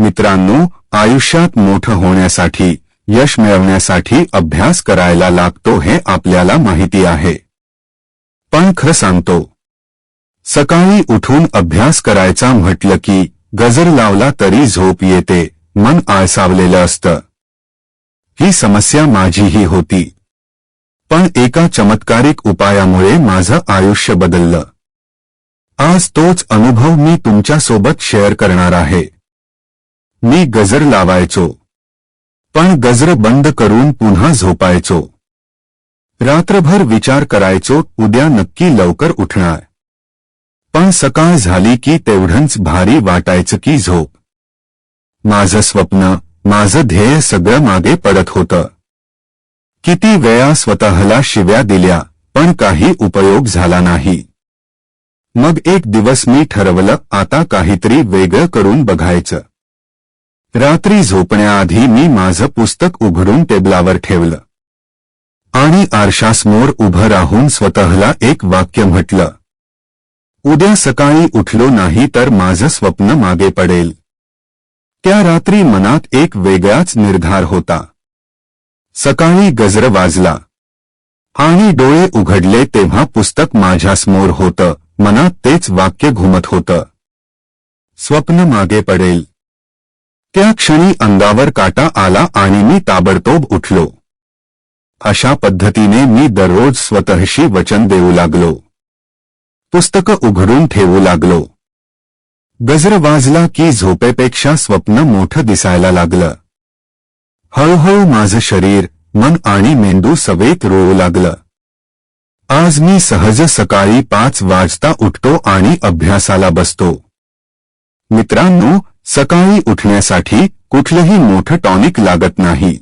मित्रांनो आयुष्यात मोठं होण्यासाठी यश मिळवण्यासाठी अभ्यास करायला लागतो हे आपल्याला माहिती आहे. पण खरं सांगतो सकाळी उठून अभ्यास करायचा म्हटलं की गजर लावला तरी झोप येते मन आळसावलेलं असतं. ही समस्या माझीही होती. पण एका चमत्कारिक उपायामुळे माझं आयुष्य बदललं. आज तोच अनुभव मी तुमच्यासोबत शेअर करणार आहे. मी गजर लावायचो. पण गजर बंद करून पुन्हा झोपायचो. रात्रभर विचार करायचो उद्या नक्की लवकर उठणार. पण सकाळ झाली की तेवढंच भारी वाटायचं की झोप. माझं स्वप्न माझं ध्येय सगळं मागे पडत होतं. किती वेळा स्वतःला शिव्या दिल्या पण काही उपयोग झाला नाही. मग एक दिवस मी ठरवलं आता काहीतरी वेगळं करून बघायचं. रात्री झोपण्याआधी मी माझं पुस्तक उघडून टेबलावर ठेवलं. आणि आरशासमोर उभं राहून स्वतःला एक वाक्य म्हटलं. उद्या सकाळी उठलो नाही तर माझं स्वप्न मागे पडेल. त्या रात्री मनात एक वेगळाच निर्धार होता. सकाळी गजर वाजला. आणि डोळे उघडले तेव्हा पुस्तक माझ्यासमोर होतं. मनात तेच वाक्य घुमत होतं. स्वप्न मागे पडेल. त्या क्षणी अंगावर काटा आला आणि मी ताबडतोब उठलो. अशा पद्धतीने मी दररोज स्वतःशी वचन देऊ लागलो. पुस्तकं उघडून ठेवू लागलो. गजर वाजला की झोपेपेक्षा स्वप्न मोठं दिसायला लागलं. हळूहळू माझं शरीर मन आणि मेंदू सवेत रोवू लागलं. आज मी सहज सकाळी पाच वाजता उठतो आणि अभ्यासाला बसतो. मित्रांनो सकाळी उठण्यासाठी कुठलंही मोठं टॉनिक लागत नाही.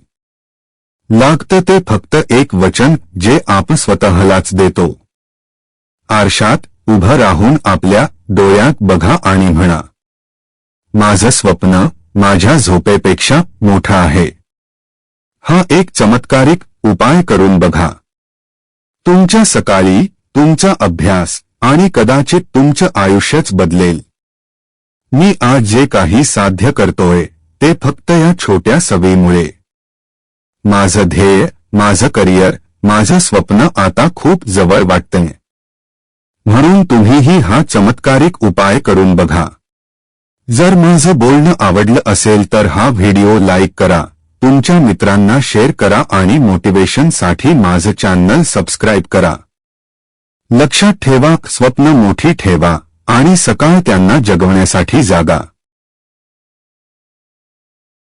लागतं ते फक्त एक वचन जे आपण स्वतःलाच देतो. आरशात उभं राहून आपल्या डोळ्यात बघा आणि म्हणा माझं स्वप्न माझ्या झोपेपेक्षा मोठं आहे. हा एक चमत्कारिक उपाय करून बघा. तुमच्या सकाळी तुमचा अभ्यास आणि कदाचित तुमचं आयुष्यच बदलेल. मी आज जे काही साध्य करतोय ते फक्त या छोट्या सवयीमुळे. माझं ध्येय माझं करिअर माझं स्वप्न आता खूप जवळ वाटतंय. म्हणून तुम्हीही हा चमत्कारिक उपाय करून बघा. जर माझं बोलणं आवडलं असेल तर हा व्हिडिओ लाईक करा तुमच्या मित्रांना शेअर करा आणि मोटिवेशनसाठी माझं चॅनल सबस्क्राईब करा. लक्षात ठेवा स्वप्न मोठी ठेवा. आणि सकाळ त्यांना जगवण्यासाठी जागा.